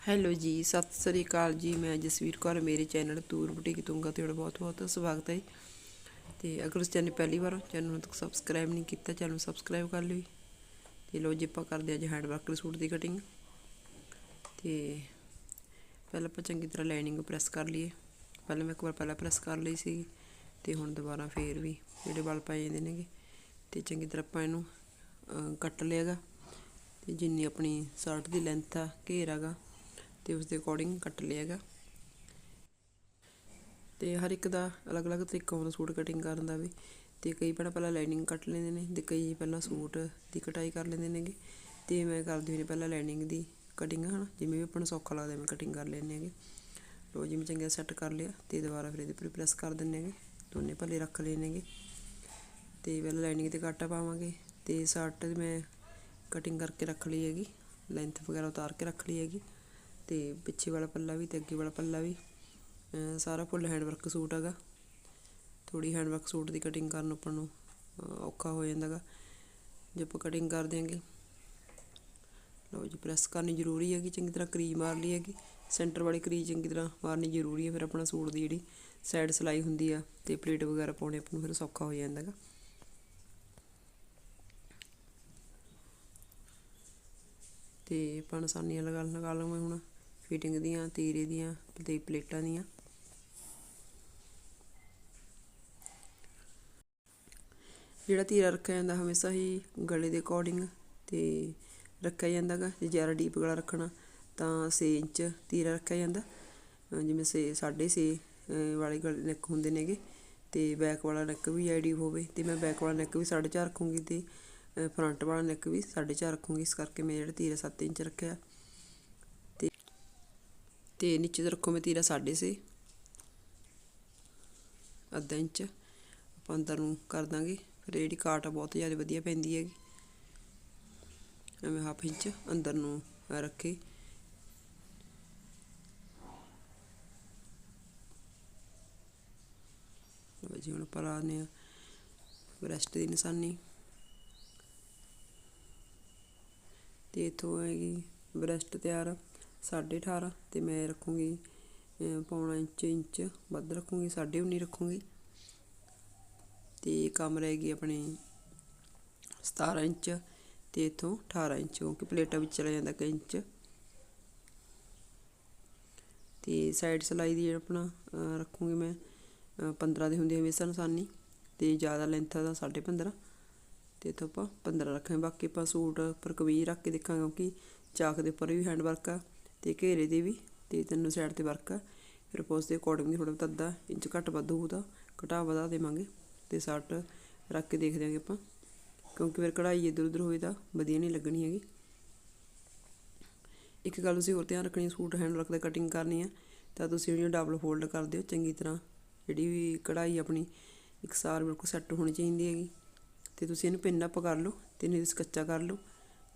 Hello ਜੀ ਸਤਿ ਸ੍ਰੀ ਅਕਾਲ ਜੀ। ਮੈਂ ਜਸਵੀਰ ਕੌਰ ਮੇਰੇ ਚੈਨਲ ਤੂਰ ਬੁਟੀਕ ਤੁੰਗਾ ਤੁਹਾਡਾ ਬਹੁਤ ਬਹੁਤ ਸਵਾਗਤ ਹੈ। ਜੀ। ਤੇ ਅਗਰ ਉਸ ਚੈਨਲ ਪਹਿਲੀ ਵਾਰ ਚੈਨਲ ਨੂੰ ਸਬਸਕ੍ਰਾਈਬ ਨਹੀਂ ਕੀਤਾ ਚੈਨਲ ਨੂੰ ਸਬਸਕ੍ਰਾਈਬ ਕਰ ਲਈ ਜੀ। ਤੇ ਲੋ ਜੀ ਆਪਾਂ ਕਰਦੇ ਅੱਜ ਹੈਂਡ ਵਰਕ ਸੂਟ ਦੀ ਕਟਿੰਗ ਤੇ ਪਹਿਲਾਂ ਆਪਾਂ ਚੰਗੀ ਤਰ੍ਹਾਂ ਲਾਈਨਿੰਗ ਪ੍ਰੈਸ ਕਰ ਲਈਏ। ਪਹਿਲਾਂ ਮੈਂ ਇੱਕ ਵਾਰ ਪਹਿਲਾਂ ਪ੍ਰੈਸ ਕਰ ਲਈ ਸੀ ਤੇ ਹੁਣ ਦੁਬਾਰਾ ਫੇਰ ਵੀ ਜਿਹੜੇ ਵਲ ਪਏ ਜਾਂਦੇ ਨੇਗੇ। ਤੇ ਚੰਗੀ ਤਰ੍ਹਾਂ ਆਪਾਂ ਇਹਨੂੰ ਅਹ, ਕੱਟ ਲਿਆਗਾ। ਤੇ ਜਿੰਨੀ ਆਪਣੀ ਸ਼ਰਟ ਦੀ ਲੈਂਥ ਆ ਘੇਰ ਹੈਗਾ ਤੇ ਉਸ ਦੇ ਅਕੋਰਡਿੰਗ ਕੱਟ ਲਿਆ ਹੈਗਾ। ਤੇ ਹਰ ਇੱਕ ਦਾ ਅਲੱਗ-ਅਲੱਗ ਤਰੀਕਾ ਹੁੰਦਾ ਸੂਟ ਕਟਿੰਗ ਕਰਨ ਦਾ ਵੀ। ਤੇ ਕਈ ਪਹਿਲਾਂ ਪਹਿਲਾਂ ਲਾਈਨਿੰਗ ਕੱਟ ਲੈਂਦੇ ਨੇ ਤੇ ਕਈ ਪਹਿਲਾਂ ਸੂਟ ਦੀ ਕਟਾਈ ਕਰ ਲੈਂਦੇ ਨੇਗੇ। ਤੇ ਮੈਂ ਕਰਦੀ ਹੁੰਦੀ ਪਹਿਲਾਂ ਲਾਈਨਿੰਗ ਦੀ ਕਟਿੰਗ ਹਨਾ? ਜਿਵੇਂ ਵੀ ਆਪਾਂ ਨੂੰ ਸੌਖਾ ਲੱਗਦਾ ਮੈਂ ਕਟਿੰਗ ਕਰ ਲੈਂਦੇ ਹੈਗੇ। ਲੋ ਜਿਵੇਂ ਚੰਗਾ ਸੈੱਟ ਕਰ ਲਿਆ ਤੇ ਦੁਬਾਰਾ ਫਿਰ ਇਹਦੇ ਉੱਪਰ ਪ੍ਰੈਸ ਕਰ ਦਿੰਦੇ ਹੈਗੇ। ਦੋਨੇ ਭੱਲੇ ਰੱਖ ਲਏ ਨੇਗੇ। ਤੇ ਪਹਿਲਾਂ ਲਾਈਨਿੰਗ ਤੇ ਕਾਟਾ ਪਾਵਾਂਗੇ ਤੇ ਸ਼ਰਟ ਮੈਂ ਕਟਿੰਗ ਕਰਕੇ ਰੱਖ ਲਈ ਹੈਗੀ। ਲੈਂਥ ਵਗੈਰਾ ਉਤਾਰ ਕੇ ਰੱਖ ਲਈ ਹੈਗੀ। ਤੇ ਪਿੱਛੇ ਵਾਲਾ ਪੱਲਾ ਵੀ ਤੇ ਅੱਗੇ ਵਾਲਾ ਪੱਲਾ ਵੀ। ਸਾਰਾ ਫੁੱਲ ਹੈਂਡਵਰਕ ਸੂਟ ਹੈਗਾ। ਥੋੜੀ ਹੈਂਡਵਰਕ ਸੂਟ ਦੀ ਕਟਿੰਗ ਕਰਨ ਆਪਾਂ ਨੂੰ ਔਖਾ ਹੋ ਜਾਂਦਾਗਾ। ਜੇ ਆਪਾਂ ਕਟਿੰਗ ਕਰ ਦਿਆਂਗੇ। ਲਓ ਜੀ ਪ੍ਰੈਸ ਕਰਨੀ ਜ਼ਰੂਰੀ ਹੈਗੀ, ਚੰਗੀ ਤਰ੍ਹਾਂ ਕਰੀਜ਼ ਮਾਰ ਲਈ ਹੈਗੀ। ਸੈਂਟਰ ਵਾਲੀ ਕਰੀਜ਼ ਚੰਗੀ ਤਰ੍ਹਾਂ ਮਾਰਨੀ ਜ਼ਰੂਰੀ ਹੈ, ਫਿਰ ਆਪਣਾ ਸੂਟ ਦੀ ਜਿਹੜੀ ਸਾਈਡ ਸਿਲਾਈ ਹੁੰਦੀ ਆ ਤੇ ਪਲੇਟ ਵਗੈਰਾ ਪਾਉਣੇ ਆਪਾਂ ਨੂੰ, ਫਿਰ ਸੌਖਾ ਹੋ ਜਾਂਦਾਗਾ। ਤੇ ਆਪਾਂ ਨਿਸ਼ਾਨੀਆਂ ਲਗਾ ਲਗਾ ਲਵਾਂਗੇ ਹੁਣ। ਫਿਟਿੰਗ ਦੀਆਂ, ਤੀਰੇ ਦੀਆਂ, ਤੇ ਪਲੇਟਾਂ ਦੀਆਂ। ਜਿਹੜਾ ਤੀਰਾ ਰੱਖਿਆ ਜਾਂਦਾ, ਹਮੇਸ਼ਾ ਹੀ ਗਲੇ ਦੇ ਅਕੋਰਡਿੰਗ ਤੇ ਰੱਖਿਆ ਜਾਂਦਾਗਾ ਜੇ ਜ਼ਿਆਦਾ ਡੀਪ ਗਲਾ ਰੱਖਣਾ, ਤਾਂ 6 ਇੰਚ ਤੀਰਾ ਰੱਖਿਆ ਜਾਂਦਾ। ਅਹ ਜਿਵੇਂ ਸੇ 6.5 ਵਾਲੇ ਗਲੇ ਨੈਕ ਹੁੰਦੇ ਨੇਗੇ, ਤੇ ਬੈਕ ਵਾਲਾ ਨੈਕ ਵੀ ਆਈਡੀ ਹੋਵੇ। ਤੇ ਮੈਂ ਬੈਕ ਵਾਲਾ ਨੈਕ ਵੀ 4.5 ਰੱਖੂੰਗੀ ਤੇ ਫਰੰਟ ਵਾਲਾ ਨੈਕ ਵੀ 4.5 ਰੱਖੂੰਗੀ। ਇਸ ਕਰਕੇ ਮੈਂ ਜਿਹੜਾ ਤੀਰਾ 7 ਇੰਚ ਰੱਖਿਆ। ਤੇ ਨੀਚੇ ਤੋਂ ਰੱਖੋ ਮੈਂ ਤੀਰਾ 6.5 ਅੱਧਾ ਇੰਚ। ਆਪਾਂ ਅੰਦਰ ਨੂੰ ਕਰ ਦਾਂਗੇ। ਫਿਰ ਜਿਹੜੀ ਕਾਟ ਆ ਬਹੁਤ ਜ਼ਿਆਦਾ ਵਧੀਆ ਪੈਂਦੀ ਹੈਗੀ। ਐਵੇਂ ਹਾਫ ਇੰਚ ਅੰਦਰ ਨੂੰ ਰੱਖੇ। ਜੀ, ਹੁਣ ਆਪਾਂ ਲਾਉਂਦੇ ਹਾਂ। ਬ੍ਰੈਸਟ ਦੀ ਨਿਸ਼ਾਨੀ। ਤੇ ਇਥੋਂ ਹੈਗੀ ਬ੍ਰੈਸਟ ਤਿਆਰ। 18.5 ਤੇ ਮੈਂ ਰੱਖੂੰਗੀ ਪੌਣਾ ਇੰਚ ਇੰਚ ਵੱਧ ਰੱਖੂੰਗੀ 19.5 ਰੱਖੂੰਗੀ। ਤੇ ਕਮ ਰਹੇਗੀ ਆਪਣੇ 17 ਇੰਚ ਤੇ ਇਥੋਂ 18 ਇੰਚ, ਕਿਉਂਕਿ ਪਲੇਟਾਂ ਵਿੱਚ ਚਲਾ ਜਾਂਦਾ ਕਈ ਇੰਚ। ਤੇ ਸਾਈਡ ਸਲਾਈ ਦੀ ਜਿਹੜਾ ਆਪਣਾ ਰੱਖੂੰਗੀ ਮੈਂ, ਅਹ 15 ਦੀ ਹੁੰਦੀ ਹੈ ਹਮੇਸ਼ਾ ਨਿਸ਼ਾਨੀ, ਤੇ ਜ਼ਿਆਦਾ ਲੈਂਥ ਦਾ 15.5 ਤੇ ਇਥੋਂ ਆਪਾਂ 15 ਰੱਖਾਂਗੇ। ਬਾਕੀ ਆਪਾਂ ਸੂਟ ਉੱਪਰ ਕਮੀਜ਼ ਰੱਖ ਕੇ ਦੇਖਾਂਗੇ, ਕਿਉਂਕਿ ਚਾਕ ਦੇ ਉੱਪਰ ਵੀ ਹੈਂਡ ਵਰਕ ਆ। ਤੇ ਘੇਰੇ ਦੇ ਵੀ, ਤੇ ਤਿੰਨੋਂ ਸਾਈਡ ਤੇ ਵਰਕ ਆ। ਫਿਰ ਆਪਾਂ ਉਸ ਦੇ ਅਕੋਰਡਿੰਗ ਥੋੜਾ ਬਹੁਤਾ ਅੱਧਾ ਇੰਚ ਘੱਟ ਵੱਧ ਹੋਊਗਾ ਘਟਾ ਵਧਾ ਦੇਵਾਂਗੇ ਤੇ ਸੱਟ ਰੱਖ ਕੇ ਦੇਖ ਦਿਆਂਗੇ ਆਪਾਂ। ਕਿਉਂਕਿ ਫਿਰ ਕਢਾਈ ਇੱਧਰ ਉੱਧਰ ਹੋਵੇ ਤਾਂ ਵਧੀਆ ਨਹੀਂ ਲੱਗਣੀ ਹੈਗੀ। ਇੱਕ ਗੱਲ ਤੁਸੀਂ ਹੋਰ ਧਿਆਨ ਰੱਖਣੀ, ਸੂਟ ਹੈਂਡ ਵਰਕ ਕਟਿੰਗ ਕਰਨੀ ਆ, ਤਾਂ ਤੁਸੀਂ ਉਹਨੂੰ ਡਬਲ ਫੋਲਡ ਕਰ ਦਿਓ। ਚੰਗੀ ਤਰ੍ਹਾਂ ਜਿਹੜੀ ਵੀ ਕਢਾਈ ਆਪਣੀ ਇਕਸਾਰ ਬਿਲਕੁਲ ਸੈੱਟ ਹੋਣੀ ਚਾਹੀਦੀ ਹੈਗੀ। ਤੇ ਤੁਸੀਂ ਇਹਨੂੰ ਪਿੰਨ ਅਪ ਕਰ ਲਓ ਤੇ ਨਹੀਂ ਤੁਸੀਂ ਕੱਚਾ ਕਰ ਲਓ।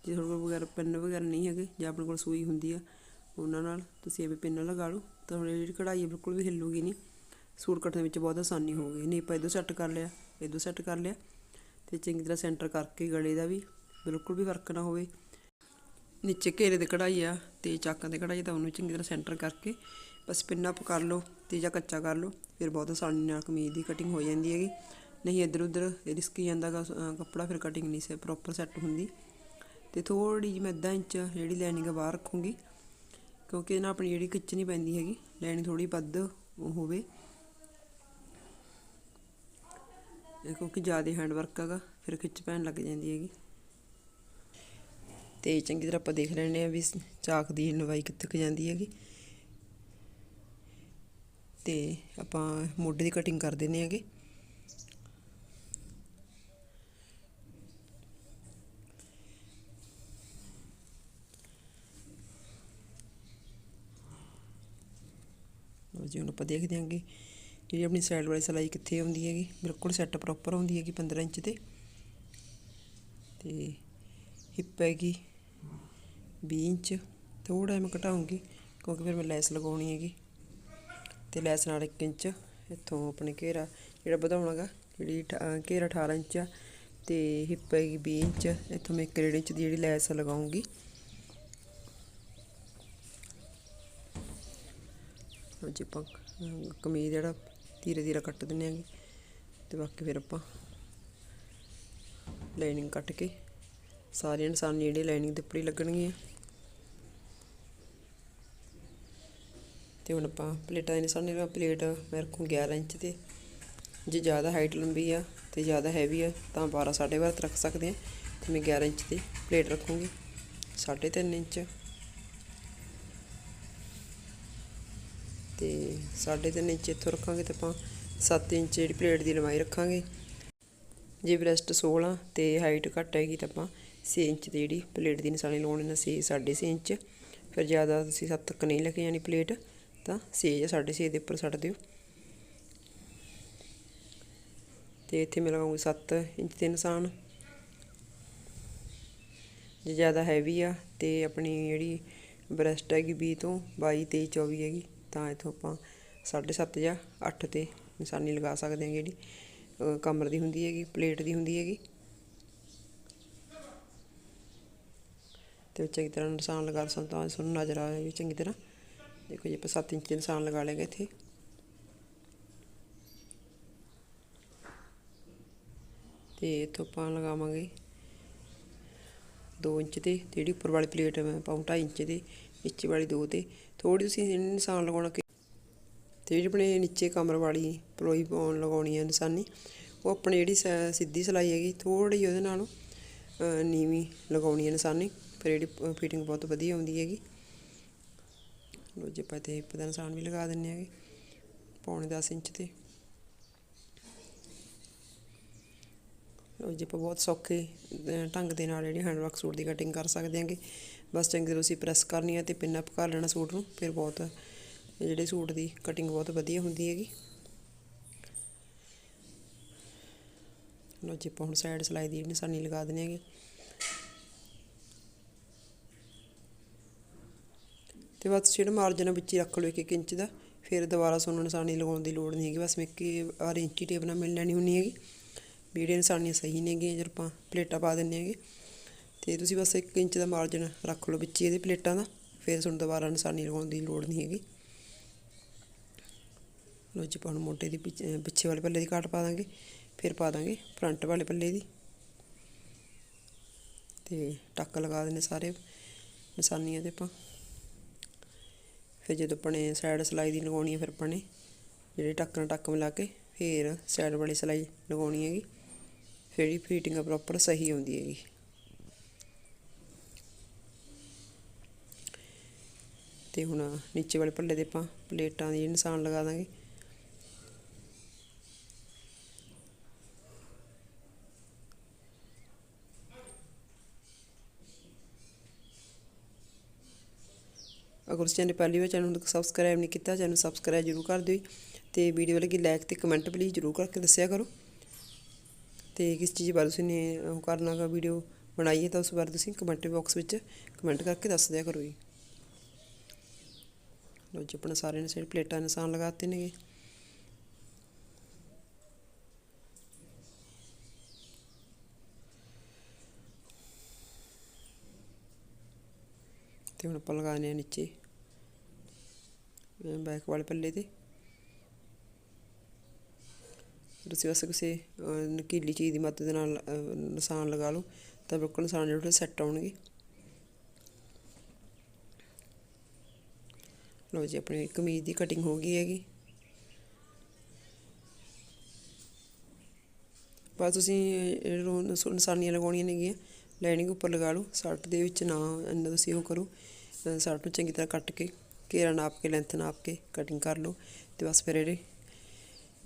ਜੇ ਤੁਹਾਡੇ ਕੋਲ ਵਗੈਰਾ ਪਿੰਨ ਵਗੈਰਾ ਨਹੀਂ ਹੈਗੇ ਜਾਂ ਆਪਣੇ ਕੋਲ ਸੂਈ ਹੁੰਦੀ ਆ ਉਹਨਾਂ ਨਾਲ ਤੁਸੀਂ ਐਵੇਂ ਪਿੰਨ ਲਗਾ ਲਓ। ਤਾਂ ਤੁਹਾਡੀ ਜਿਹੜੀ ਕਢਾਈ ਹੈ ਬਿਲਕੁਲ ਵੀ ਹਿੱਲੂਗੀ ਨਹੀਂ। ਸੂਟ ਕੱਟਣ ਵਿੱਚ ਬਹੁਤ ਆਸਾਨੀ ਹੋਊਗੀ ਨਹੀਂ, ਆਪਾਂ ਇਦੋਂ ਸੈੱਟ ਕਰ ਲਿਆ। ਇਦੋਂ ਸੈੱਟ ਕਰ ਲਿਆ। ਤੇ ਚੰਗੀ ਤਰ੍ਹਾਂ ਸੈਂਟਰ ਕਰਕੇ ਗਲੇ ਦਾ ਵੀ ਬਿਲਕੁਲ ਵੀ ਫ਼ਰਕ ਨਾ ਹੋਵੇ। ਨੀਚੇ ਘੇਰੇ ਦੇ ਕਢਾਈ ਆ ਤੇ ਚਾਕਾਂ ਦੇ ਕਢਾਈ ਤਾਂ ਉਹਨੂੰ ਚੰਗੀ ਤਰ੍ਹਾਂ ਸੈਂਟਰ ਕਰਕੇ ਬਸ ਪਿੰਨ ਅਪ ਕਰ ਲਓ ਤੇ ਜਾਂ ਕੱਚਾ ਕਰ ਲਓ। ਫਿਰ ਬਹੁਤ ਆਸਾਨੀ ਨਾਲ ਕਮੀਜ਼ ਦੀ ਕਟਿੰਗ ਹੋ ਜਾਂਦੀ ਹੈਗੀ। ਨਹੀਂ ਇੱਧਰ ਉੱਧਰ ਰਿਸਕੀ ਜਾਂਦਾਗਾ ਕੱਪੜਾ ਫਿਰ ਕਟਿੰਗ ਨਹੀਂ ਸੇ ਪ੍ਰੋਪਰ ਸੈੱਟ ਹੁੰਦੀ। ਤੇ ਥੋੜੀ ਜਿਹੀ ਮੈਂ ਅੱਧਾ ਇੰਚ ਜਿਹੜੀ ਲੈਣੀ ਲਾਈਨਿੰਗ ਬਾਹਰ ਰੱਖੂੰਗੀ। ਕਿਉਂਕਿ ਇਹ ਨਾਲ ਆਪਣੀ ਜਿਹੜੀ ਖਿੱਚ ਨਹੀਂ ਪੈਂਦੀ ਹੈਗੀ ਲਾਈਨਿੰਗ ਥੋੜੀ ਵੱਧ ਹੋਵੇ। ਕਿਉਂਕਿ ਜ਼ਿਆਦਾ ਹੈਂਡ ਵਰਕ ਹੈਗਾ, ਫਿਰ ਖਿੱਚ ਪੈਣ ਲੱਗ ਜਾਂਦੀ ਹੈਗੀ। ਤੇ ਚੰਗੀ ਤਰ੍ਹਾਂ ਆਪਾਂ ਦੇਖ ਲੈਣੇ ਆ ਵੀ ਚਾਕ ਦੀ ਲੰਬਾਈ ਕਿੱਥੇ ਕੁ ਜਾਂਦੀ ਹੈਗੀ। ਤੇ ਆਪਾਂ ਮੋਢੇ ਦੀ ਕਟਿੰਗ ਕਰ ਦਿੰਨੇ ਹੈਗੇ। ਲਓ ਜੀ ਹੁਣ ਆਪਾਂ ਦੇਖਦੇ ਹਾਂਗੇ ਜਿਹੜੀ ਆਪਣੀ ਸਾਈਡ ਵਾਲੀ ਸਲਾਈ ਕਿੱਥੇ ਆਉਂਦੀ ਹੈਗੀ, ਬਿਲਕੁਲ ਸੈੱਟ ਪ੍ਰੋਪਰ ਆਉਂਦੀ ਹੈਗੀ 15 ਇੰਚ ਤੇ। ਤੇ ਹਿੱਪ ਹੈਗੀ 20 ਇੰਚ ਥੋੜਾ ਮੈਂ ਘਟਾਉਂਗੀ, ਕਿਉਂਕਿ ਫਿਰ ਮੈਂ ਲੈਸ ਲਗਾਉਣੀ ਹੈਗੀ। ਤੇ ਲੈਸ ਨਾਲ 1 ਇੰਚ, ਇੱਥੋਂ ਆਪਣੇ ਘੇਰਾ ਜਿਹੜਾ ਵਧਾਉਣਾਗਾ ਜਿਹੜੀ ਘੇਰਾ 18 ਇੰਚ ਆ, ਤੇ ਹਿੱਪ ਹੈਗੀ 20 ਇੰਚ, ਇੱਥੋਂ ਮੈਂ 1 ਇੰਚ ਦੀ ਜਿਹੜੀ ਲੈਸ ਲਗਾਉਂਗੀ। ਲਓ ਆਪਾਂ ਕਮੀਜ਼ ਜਿਹੜਾ ਧੀਰੇ ਧੀਰੇ ਕੱਟ ਦਿੰਨੇ ਆਂਗੇ ਤੇ ਬਾਕੀ ਫਿਰ ਆਪਾਂ ਲਾਈਨਿੰਗ ਕੱਟ ਕੇ ਸਾਰੀਆਂ ਨਿਸ਼ਾਨੀਆਂ ਜਿਹੜੀਆਂ ਲਾਈਨਿੰਗ ਦੇ ਉੱਪਰ ਹੀ ਲੱਗਣਗੀਆਂ। ਤੇ ਹੁਣ ਆਪਾਂ ਪਲੇਟਾਂ ਦੇ ਨਿਸ਼ਾਨੇ ਦਾ ਪਲੇਟ ਮੈਂ ਰੱਖੂ 11 ਇੰਚ ਤੇ। ਜੇ ਜ਼ਿਆਦਾ ਹਾਈਟ ਲੰਬੀ ਆ ਤੇ ਜ਼ਿਆਦਾ ਹੈਵੀ ਆ ਤਾਂ 12 ਸਾਢੇ 12 ਰੱਖ ਸਕਦੇ ਆ। ਤੇ ਮੈਂ 11 ਇੰਚ ਦੀ ਪਲੇਟ ਰੱਖੂੰਗੀ। 3.5 ਇੰਚ। 3.5 ਇੰਚ ਇੱਥੋਂ ਰੱਖਾਂਗੇ ਤੇ ਆਪਾਂ 7 ਇੰਚ ਜਿਹੜੀ ਪਲੇਟ ਦੀ ਲੰਬਾਈ ਰੱਖਾਂਗੇ। ਜੇ ਬ੍ਰੈਸਟ 16 ਤੇ ਹਾਈਟ ਘੱਟ ਹੈਗੀ ਤਾਂ ਆਪਾਂ 6 ਇੰਚ ਦੀ ਜਿਹੜੀ ਪਲੇਟ ਦੀ ਨਿਸ਼ਾਨੀ ਲਾਉਣੀ ਨਾ 6 6.5 ਇੰਚ। ਫਿਰ ਜ਼ਿਆਦਾ ਤੁਸੀਂ 7 ਤੱਕ ਨਹੀਂ ਲੈ ਕੇ ਜਾਣੀ ਪਲੇਟ, ਤਾਂ 6 ਜਾਂ 6.5 ਦੇ ਉੱਪਰ ਛੱਡ ਦਿਓ। ਤੇ ਇੱਥੇ ਮੈਂ ਲਗਾਉਂਗੀ 7 ਇੰਚ ਦੇ ਨਿਸ਼ਾਨ। ਜੇ ਜ਼ਿਆਦਾ ਹੈਵੀ ਆ ਤੇ ਆਪਣੀ ਜਿਹੜੀ ਬ੍ਰੈਸਟ ਹੈਗੀ 20 ਤੋਂ 22 23 24 ਹੈਗੀ, ਤਾਂ ਇਥੋਂ ਆਪਾਂ 7.5 ਜਾਂ 8 ਤੇ ਨਿਸ਼ਾਨੀ ਲਗਾ ਸਕਦੇ ਹਾਂ ਜਿਹੜੀ ਕਮਰ ਦੀ ਹੁੰਦੀ ਹੈਗੀ, ਪਲੇਟ ਦੀ ਹੁੰਦੀ ਹੈਗੀ। ਤੇ ਚੰਗੀ ਤਰ੍ਹਾਂ ਨਿਸ਼ਾਨ ਲਗਾ ਸਨ ਤਾਂ ਤੁਹਾਨੂੰ ਨਜ਼ਰ ਆਵੇ ਚੰਗੀ ਤਰ੍ਹਾਂ। ਦੇਖੋ ਜੀ, ਆਪਾਂ 7 ਇੰਚ ਦੇ ਨਿਸ਼ਾਨ ਲਗਾ ਲੇਗੇ ਇੱਥੇ। ਤੇ ਇੱਥੋਂ ਆਪਾਂ ਲਗਾਵਾਂਗੇ 2 ਇੰਚ ਤੇ ਤੇ ਜਿਹੜੀ ਉੱਪਰ ਵਾਲੀ ਪਲੇਟ ਮੈਂ ਪਾਉਂ 2.5 ਇੰਚ ਦੇ ਨੀਚੇ ਵਾਲੀ 2 ਤੇ। ਥੋੜੀ ਤੁਸੀਂ ਨਿਸ਼ਾਨ ਲਗਾਉਣਾ ਤੇ ਜਿਹੜੀ ਆਪਣੇ ਨੀਚੇ ਕਮਰ ਵਾਲੀ ਪਲੋਈ ਪਾਉਣ ਲਗਾਉਣੀ ਹੈ ਨਿਸ਼ਾਨੀ, ਉਹ ਆਪਣੇ ਜਿਹੜੀ ਸ- ਸਿੱਧੀ ਸਲਾਈ ਹੈਗੀ ਥੋੜੀ ਉਹਦੇ ਨਾਲੋਂ ਨੀਵੀਂ ਲਗਾਉਣੀ ਹੈ ਨਿਸ਼ਾਨੀ, ਫਿਰ ਜਿਹੜੀ ਫਿਟਿੰਗ ਬਹੁਤ ਵਧੀਆ ਆਉਂਦੀ ਹੈਗੀ। ਲੋ ਜੇ, ਆਪਾਂ ਤੇ ਹਿੱਪ ਦਾ ਨਿਸ਼ਾਨ ਵੀ ਲਗਾ ਦਿੰਨੇ ਹੈਗੇ, ਪੌਣੇ 10 ਇੰਚ ਤੇ। ਲੋ ਜੇ, ਆਪਾਂ ਬਹੁਤ ਸੌਖੇ ਢੰਗ ਦੇ ਨਾਲ ਜਿਹੜੀ ਹੈਂਡ ਵਰਕ ਸੂਟ ਦੀ ਕਟਿੰਗ ਕਰ ਸਕਦੇ ਹਾਂਗੇ। ਬਸ ਚੰਗੀ ਤਰ੍ਹਾਂ ਤੁਸੀਂ ਪ੍ਰੈਸ ਕਰਨੀ ਹੈ ਤੇ ਪਿੰਨ ਅਪ ਕਰ ਲੈਣਾ ਸੂਟ ਨੂੰ, ਫਿਰ ਬਹੁਤ ਜਿਹੜੇ ਸੂਟ ਦੀ ਕਟਿੰਗ ਬਹੁਤ ਵਧੀਆ ਹੁੰਦੀ ਹੈਗੀ। ਲੋ ਜੀ, ਆਪਾਂ ਹੁਣ ਸਾਈਡ ਸਲਾਈ ਦੀ ਨਿਸ਼ਾਨੀ ਲਗਾ ਦਿੰਦੇ ਹੈਗੇ। ਤੇ ਬਸ ਜਿਹੜਾ ਮਾਰਜਨ ਵਿੱਚ ਹੀ ਰੱਖ ਲਓ ਇੱਕ ਇੰਚ ਦਾ, ਫਿਰ ਦੁਬਾਰਾ ਤੁਹਾਨੂੰ ਨਿਸ਼ਾਨੀ ਲਗਾਉਣ ਦੀ ਲੋੜ ਨਹੀਂ ਹੈਗੀ। ਬਸ ਮੈਂ ਇੱਕ ਆਰ ਇੰਚੀ ਟੇਪ ਨਾਲ ਮਿਲ ਲੈਣੀ ਹੁੰਦੀ ਹੈਗੀ। ਵੀਡੀਓ ਨਿਸ਼ਾਨੀਆਂ ਸਹੀ ਨੇਗੀਆਂ ਜਦ ਆਪਾਂ ਪਲੇਟਾਂ ਪਾ ਦਿੰਨੇ ਹੈਗੇ। ਤੇ ਤੁਸੀਂ ਬਸ 1 ਇੰਚ ਦਾ ਮਾਰਜਨ ਰੱਖ ਲਓ ਵਿੱਚ ਇਹਦੇ ਪਲੇਟਾਂ ਦਾ, ਫਿਰ ਤੁਹਾਨੂੰ ਦੁਬਾਰਾ ਨਿਸ਼ਾਨੀ ਲਗਾਉਣ ਦੀ ਲੋੜ ਨਹੀਂ ਹੈਗੀ। ਲੋ ਜੀ ਆਪਾਂ ਹੁਣ ਮੋਢੇ ਦੀ ਪਿੱਛੇ ਪਿੱਛੇ ਵਾਲੇ ਪੱਲੇ ਦੀ ਕਾਟ ਪਾ ਦਾਂਗੇ, ਫਿਰ ਪਾ ਦਾਂਗੇ ਫਰੰਟ ਵਾਲੇ ਪੱਲੇ ਦੀ। ਤੇ ਟੱਕ ਲਗਾ ਦੇਣੇ ਸਾਰੇ ਨਿਸ਼ਾਨੀਆਂ ਤੇ ਆਪਾਂ। ਫਿਰ ਜਦੋਂ ਆਪਣੇ ਸਾਈਡ ਸਲਾਈ ਦੀ ਲਗਾਉਣੀ ਹੈ ਫਿਰ ਆਪਾਂ ਨੇ ਜਿਹੜੇ ਟੱਕ ਨਾਲ ਟੱਕ ਮਿਲਾ ਕੇ ਫਿਰ ਸਾਈਡ ਵਾਲੀ ਸਲਾਈ ਲਗਾਉਣੀ ਹੈਗੀ। ਫਿਰ ਜਿਹੜੀ ਫਿਟਿੰਗ ਪ੍ਰੋਪਰ ਸਹੀ ਆਉਂਦੀ ਹੈਗੀ। ਤੇ ਹੁਣ ਨੀਚੇ ਵਾਲੇ ਪੱਲੇ ਦੇ ਆਪਾਂ ਪਲੇਟਾਂ ਦੀ ਨਿਸ਼ਾਨ ਲਗਾ ਦਾਂਗੇ। ਅਗਰ ਉਸ ਚੈਨਲ ਪਹਿਲੀ ਵਾਰ ਚੈਨਲ ਨੂੰ ਸਬਸਕ੍ਰਾਈਬ ਨਹੀਂ ਕੀਤਾ, ਚੈਨਲ ਸਬਸਕ੍ਰਾਈਬ ਜ਼ਰੂਰ ਕਰ ਦਿਓ ਜੀ। ਤੇ ਵੀਡੀਓ ਲੱਗੀ ਲਾਈਕ ਤੇ ਕਮੈਂਟ ਪਲੀਜ਼ ਜ਼ਰੂਰ ਕਰਕੇ ਦੱਸਿਆ ਕਰੋ। ਤੇ ਕਿਸ ਚੀਜ਼ ਬਾਰੇ ਤੁਸੀਂ ਨੇ ਉਹ ਕਰਨਾਗਾ ਵੀਡੀਓ ਬਣਾਈ ਹੈ ਤਾਂ ਉਸ ਬਾਰੇ ਤੁਸੀਂ ਕਮੈਂਟ ਬਾਕਸ ਵਿੱਚ ਕਮੈਂਟ ਕਰਕੇ ਦੱਸ ਦਿਆ ਕਰੋ ਜੀ। ਲੋ ਜੀ, ਆਪਣਾ ਸਾਰੇ ਨੇ ਸਾਰੇ ਪਲੇਟਾਂ ਨਿਸ਼ਾਨ ਲਗਾਤੇ ਨੇਗੇ। ਤੇ ਹੁਣ ਆਪਾਂ ਲਗਾਣੇ ਆ ਨੀਚੇ। ਬੈਕ ਵਾਲੇ ਪੱਲੇ ਤੇ ਤੁਸੀਂ ਬਸ ਕਿਸੇ ਨਕੀਲੀ ਚੀਜ਼ ਦੀ ਮਦਦ ਨਾਲ ਅਹ, ਨਿਸ਼ਾਨ ਲਗਾ ਲਓ ਤਾਂ ਬਿਲਕੁਲ ਨਿਸ਼ਾਨ ਜਿਹੜੇ ਸੈੱਟ ਆਉਣਗੇ ਲਓ ਜੀ ਆਪਣੀ ਕਮੀਜ਼ ਦੀ ਕਟਿੰਗ ਹੋ ਗਈ ਹੈਗੀ ਬਸ ਤੁਸੀਂ ਨਿਸ਼ਾਨੀਆਂ ਲਗਾਉਣੀਆਂ ਨੇਗੀਆਂ ਲਾਈਨਿੰਗ ਉੱਪਰ ਲਗਾ ਲਓ ਸ਼ਰਟ ਦੇ ਵਿੱਚ ਨਾ ਇੰਨਾ ਤੁਸੀਂ ਉਹ ਕਰੋ ਅਹ ਸ਼ਰਟ ਨੂੰ ਚੰਗੀ ਤਰ੍ਹਾਂ ਕੱਟ ਕੇ ਘੇਰਾ ਨਾਪ ਕੇ ਲੈਂਥ ਨਾਪ ਕੇ ਕਟਿੰਗ ਕਰ ਲਓ ਤੇ ਬਸ ਫਿਰ ਇਹਦੇ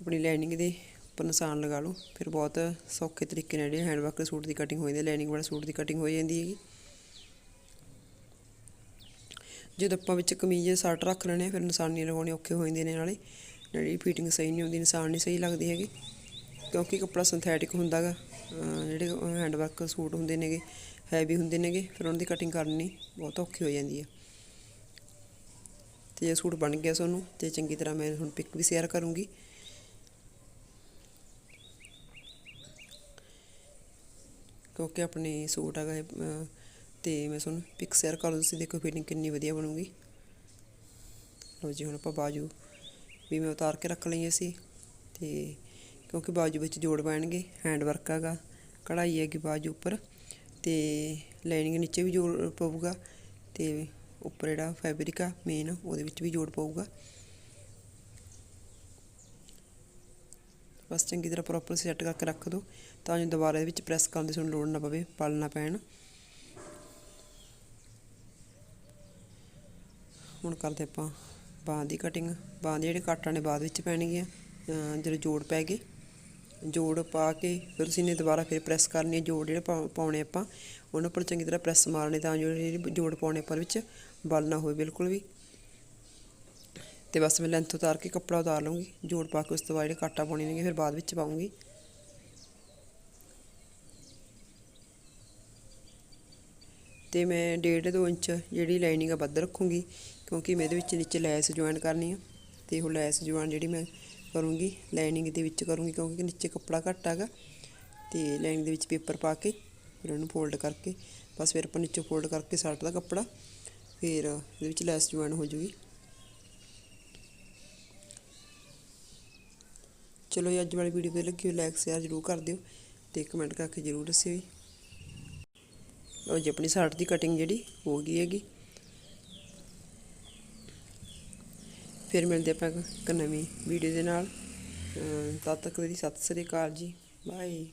ਆਪਣੀ ਲਾਈਨਿੰਗ ਦੇ ਉੱਪਰ ਨਿਸ਼ਾਨ ਲਗਾ ਲਓ। ਫਿਰ ਬਹੁਤ ਸੌਖੇ ਤਰੀਕੇ ਨਾਲ ਜਿਹੜੇ ਹੈਂਡ ਵਰਕ ਸੂਟ ਦੀ ਕਟਿੰਗ ਹੋ ਜਾਂਦੀ ਹੈ ਲਾਈਨਿੰਗ ਵਾਲੇ ਸੂਟ ਦੀ ਕਟਿੰਗ ਹੋ ਜਾਂਦੀ ਹੈਗੀ। ਜਦੋਂ ਆਪਾਂ ਵਿੱਚ ਕਮੀਜ਼ ਸੱਟ ਰੱਖ ਲੈਣੇ ਆ, ਫਿਰ ਨਿਸ਼ਾਨੀ ਲਗਾਉਣੇ ਔਖੇ ਹੋ ਜਾਂਦੇ ਨੇ ਨਾਲੇ। ਜਿਹੜੀ ਫਿਟਿੰਗ ਸਹੀ ਨਹੀਂ ਹੁੰਦੀ ਨਿਸ਼ਾਨ ਨਹੀਂ ਸਹੀ ਲੱਗਦੀ ਹੈਗੀ। ਕਿਉਂਕਿ ਕੱਪੜਾ ਸਿੰਥੈਟਿਕ ਹੁੰਦਾ ਗਾ ਜਿਹੜੇ ਹੈਂਡ ਵਰਕ ਸੂਟ ਹੁੰਦੇ ਨੇਗੇ ਹੈਵੀ ਹੁੰਦੇ ਨੇਗੇ ਫਿਰ ਉਹਨਾਂ ਦੀ ਕਟਿੰਗ ਕਰਨੀ ਬਹੁਤ ਔਖੀ ਹੋ ਜਾਂਦੀ ਹੈ। ਤੇ ਇਹ ਸੂਟ ਬਣ ਗਿਆ ਤੁਹਾਨੂੰ ਤੇ ਚੰਗੀ ਤਰ੍ਹਾਂ ਮੈਂ ਹੁਣ ਪਿਕ ਵੀ ਸ਼ੇਅਰ ਕਰੂੰਗੀ। ਕਿਉਂਕਿ ਆਪਣੇ ਸੂਟ ਹੈਗਾ ਇਹ, ਤੇ ਮੈਂ ਤੁਹਾਨੂੰ ਪਿਕ ਸ਼ੇਅਰ ਕਰ ਦੂੰ ਤੁਸੀਂ ਦੇਖੋ ਫਿਟਿੰਗ ਕਿੰਨੀ ਵਧੀਆ ਬਣੂਗੀ। ਲਓ ਜੀ ਹੁਣ ਆਪਾਂ ਬਾਜੂ ਵੀ ਮੈਂ ਉਤਾਰ ਕੇ ਰੱਖ ਲਈਆਂ ਸੀ ਤੇ ਕਿਉਂਕਿ ਬਾਜੂ ਵਿੱਚ ਜੋੜ ਪੈਣਗੇ ਹੈਂਡ ਵਰਕ ਹੈਗਾ ਕਢਾਈ ਹੈਗੀ ਬਾਜੂ ਉੱਪਰ। ਤੇ ਲਾਈਨਿੰਗ ਨੀਚੇ ਵੀ ਜੋੜ ਪਊਗਾ ਤੇ ਉੱਪਰ ਜਿਹੜਾ ਫੈਬਰਿਕ ਆ ਮੇਨ ਉਹਦੇ ਵਿੱਚ ਵੀ ਜੋੜ ਪਊਗਾ। ਬਸ ਚੰਗੀ ਤਰ੍ਹਾਂ ਪ੍ਰੋਪਰ ਸੈੱਟ ਕਰਕੇ ਰੱਖ ਦਿਓ ਤਾਂ ਜੋ ਦੁਬਾਰਾ ਵਿੱਚ ਪ੍ਰੈਸ ਕਰਨ ਦੀ ਤੁਹਾਨੂੰ ਲੋੜ ਨਾ ਪਵੇ ਪਲਣਾ ਪੈਣ। ਹੁਣ ਕਰਦੇ ਆਪਾਂ ਬਾਂਹ ਦੀ ਕਟਿੰਗ ਬਾਂਹ ਦੇ ਜਿਹੜੇ ਕਾਟਾਂ ਨੇ ਬਾਅਦ ਵਿੱਚ ਪੈਣਗੀਆਂ ਅਹ ਜਦੋਂ ਜੋੜ ਪੈ ਗਏ, ਜੋੜ ਪਾ ਕੇ ਫਿਰ ਤੁਸੀਂ ਨੇ ਦੁਬਾਰਾ ਫਿਰ ਪ੍ਰੈਸ ਕਰਨੀ ਹੈ, ਜੋੜ ਜਿਹੜੇ ਪਾ- ਪਾਉਣੇ ਆਪਾਂ, ਉਹਨਾਂ ਉੱਪਰ ਚੰਗੀ ਤਰ੍ਹਾਂ ਪ੍ਰੈਸ ਮਾਰਨੇ ਤਾਂ ਜੋ ਜਿਹੜੇ ਜੋੜ ਪਾਉਣੇ ਪਰ ਵਿੱਚ ਬਲ ਨਾ ਹੋਵੇ ਬਿਲਕੁਲ ਵੀ। ਤੇ ਬਸ ਮੈਂ ਲੈਂਥ ਉਤਾਰ ਕੇ ਕੱਪੜਾ ਉਤਾਰ ਲਵਾਂਗੀ ਜੋੜ ਪਾ ਕੇ ਉਸ ਤੋਂ ਬਾਅਦ ਜਿਹੜੇ ਕਾਟਾ ਪਾਉਣੇ ਨੇਗੇ ਫਿਰ ਬਾਅਦ ਵਿੱਚ ਪਾਉਂਗੀ ਤੇ ਮੈਂ 1.5 2 ਇੰਚ ਜਿਹੜੀ ਲਾਈਨਿੰਗ ਆ ਵੱਧ ਰੱਖੂੰਗੀ, ਕਿਉਂਕਿ ਮੈਂ ਇਹਦੇ ਵਿੱਚ ਨੀਚੇ ਲੈਸ ਜੁਆਇਨ ਕਰਨੀ ਆ। ਤੇ ਉਹ ਲੈਸ ਜੁਆਇਨ ਜਿਹੜੀ ਮੈਂ ਕਰੂੰਗੀ ਲਾਈਨਿੰਗ ਦੇ ਵਿੱਚ ਕਰੂੰਗੀ, ਕਿਉਂਕਿ ਨੀਚੇ ਕੱਪੜਾ ਘੱਟ ਹੈਗਾ। ਤੇ ਲਾਈਨਿੰਗ ਦੇ ਵਿੱਚ ਪੇਪਰ ਪਾ ਕੇ ਫਿਰ ਉਹਨੂੰ ਫੋਲਡ ਕਰਕੇ, ਬਸ ਫਿਰ ਆਪਾਂ ਨੀਚੇ ਫੋਲਡ ਕਰਕੇ ਸਾਟ ਦਾ ਕੱਪੜਾ ਫਿਰ ਇਹਦੇ ਵਿੱਚ ਲੈਸ ਜੁਆਇਨ ਹੋ ਜੂਗੀ। ਚਲੋ ਜੀ, ਅੱਜ ਵਾਲੀ ਵੀਡੀਓ ਵਧੀਆ ਲੱਗੀ ਹੋ ਲਾਈਕ ਸ਼ੇਅਰ ਜ਼ਰੂਰ ਕਰ ਦਿਓ ਤੇ ਕਮੈਂਟ ਕਰਕੇ ਜ਼ਰੂਰ ਦੱਸਿਓ ਜੀ। ਲਓ ਜੀ, ਆਪਣੀ ਸ਼ਰਟ ਦੀ ਕਟਿੰਗ ਜਿਹੜੀ ਹੋ ਗਈ ਹੈਗੀ। ਫਿਰ ਮਿਲਦੇ ਆਪਾਂ ਇੱਕ ਨਵੀਂ ਵੀਡੀਓ ਦੇ ਨਾਲ। ਤਦ ਤੱਕ ਦੀ ਸਤਿ ਸ੍ਰੀ ਅਕਾਲ ਜੀ। ਬਾਏ